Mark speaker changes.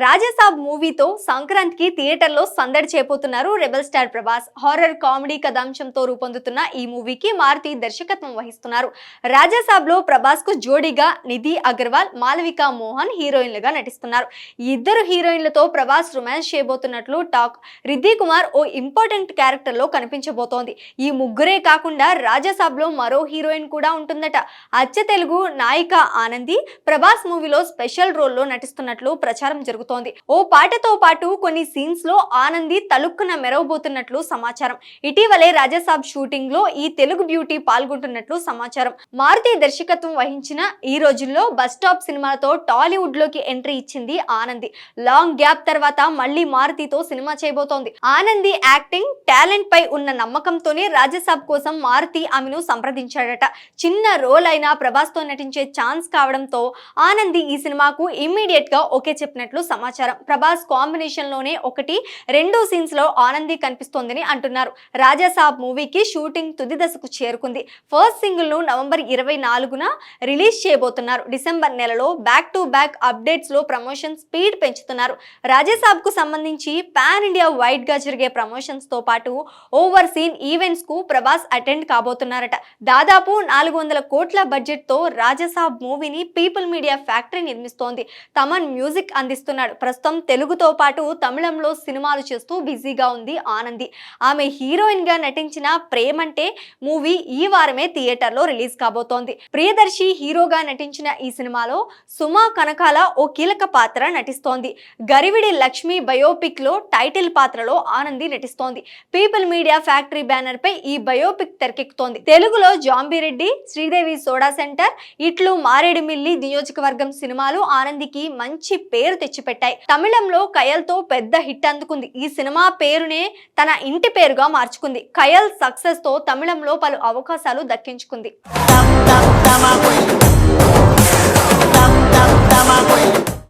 Speaker 1: రాజసాబ్ మూవీతో సంక్రాంతికి థియేటర్లో సందడి చేపోతున్నారు rebel star Prabhas. Horror comedy కథాంశంతో రూపొందుతున్న ఈ మూవీకి మారుతి దర్శకత్వం వహిస్తున్నారు. రాజాసాబ్లో ప్రభాస్కు జోడీగా నిధి అగర్వాల్ మాలవిక మోహన్ హీరోయిన్లుగా నటిస్తున్నారు. ఇద్దరు హీరోయిన్లతో ప్రభాస్ రొమాన్స్ చేయబోతున్నట్లు టాక్ రిద్ధి కుమార్ ఓ ఇంపార్టెంట్ క్యారెక్టర్లో కనిపించబోతోంది. ఈ ముగ్గురే కాకుండా రాజాసాబ్లో మరో హీరోయిన్ కూడా ఉంటుందట. అచ్చ తెలుగు నాయిక ఆనంది ప్రభాస్ మూవీలో స్పెషల్ రోల్లో నటిస్తున్నట్లు ప్రచారం జరుగుతుంది. ఓ పాటతో పాటు కొన్ని సీన్స్లో ఆనంది తలుక్కున మెరవబోతున్నట్లు సమాచారం. ఇటీవలే రాజాసాబ్ షూటింగ్లో ఈ తెలుగు బ్యూటీ పాల్గొంటున్నట్లు సమాచారం. మారుతి దర్శకత్వం వహించిన ఈ రోజుల్లో బస్ స్టాప్ సినిమాతో టాలీవుడ్లోకి ఎంట్రీ ఇచ్చింది ఆనంది. లాంగ్ గ్యాప్ తర్వాత మళ్ళీ మారుతితో సినిమా చేయబోతోంది. ఆనంది యాక్టింగ్ టాలెంట్ పై ఉన్న నమ్మకంతోనే రాజసాబ్ కోసం మారుతి ఆమెను సంప్రదించాడట. చిన్న రోల్ అయినా ప్రభాస్తో నటించే ఛాన్స్ కావడంతో ఆనంది ఈ సినిమాకు ఇమ్మీడియట్గా ఓకే చెప్పినట్లు సమాచారం. ప్రభాస్ కాంబినేషన్లోనే ఒకటి రెండు సీన్స్లో ఆనంది కనిపిస్తోందని అంటున్నారు. రాజాసాబ్ మూవీకి షూటింగ్ తుది దశకు చేరుకుంది. ఫస్ట్ సింగిల్ను నవంబర్ ఇరవై నాలుగున రిలీజ్ చేయబోతున్నారు. డిసెంబర్ నెలలో బ్యాక్ టు బ్యాక్ అప్డేట్స్లో ప్రమోషన్ స్పీడ్ పెంచుతున్నారు. రాజాసాబ్కు సంబంధించి పాన్ ఇండియా వైడ్గా జరిగే ప్రమోషన్స్తో పాటు ఓవర్ సీన్ ఈవెంట్స్కు ప్రభాస్ అటెండ్ కాబోతున్నారట. దాదాపు నాలుగు వందల కోట్ల బడ్జెట్తో రాజాసాబ్ మూవీని పీపుల్ మీడియా ఫ్యాక్టరీ నిర్మిస్తోంది. తమన్ మ్యూజిక్ అందిస్తున్నాడు ప్రస్తుతం తెలుగుతో పాటు తమిళంలో సినిమాలు చేస్తూ బిజీగా ఉంది ఆనంది. ఆమె హీరోయిన్గా నటించిన ప్రేమంటే మూవీ ఈ వారమే థియేటర్లో రిలీజ్ కాబోతోంది. ప్రియదర్శి హీరోగా నటించిన ఈ సినిమాలో సుమా కనకాల ఓ కీలక పాత్ర నటిస్తోంది. గరివిడి లక్ష్మి బయోపిక్లో టైటిల్ పాత్రలో ఆనంది నటిస్తోంది. పీపుల్ మీడియా ఫ్యాక్టరీ బ్యానర్ పై ఈ బయోపిక్ తెరకెక్కుతోంది. తెలుగులో జాంబిరెడ్డి శ్రీదేవి సోడా సెంటర్ ఇట్లు మారేడుమిల్లి నియోజకవర్గం సినిమాలు ఆనందికి మంచి పేరు తెచ్చిపెట్టాయి. తమిళంలో కయల్తో పెద్ద హిట్ అందుకుంది. ఈ సినిమా పేరునే తన ఇంటి పేరుగా మార్చుకుంది. కయల్ సక్సెస్తో తమిళంలో పలు అవకాశాలు దక్కించుకుంది.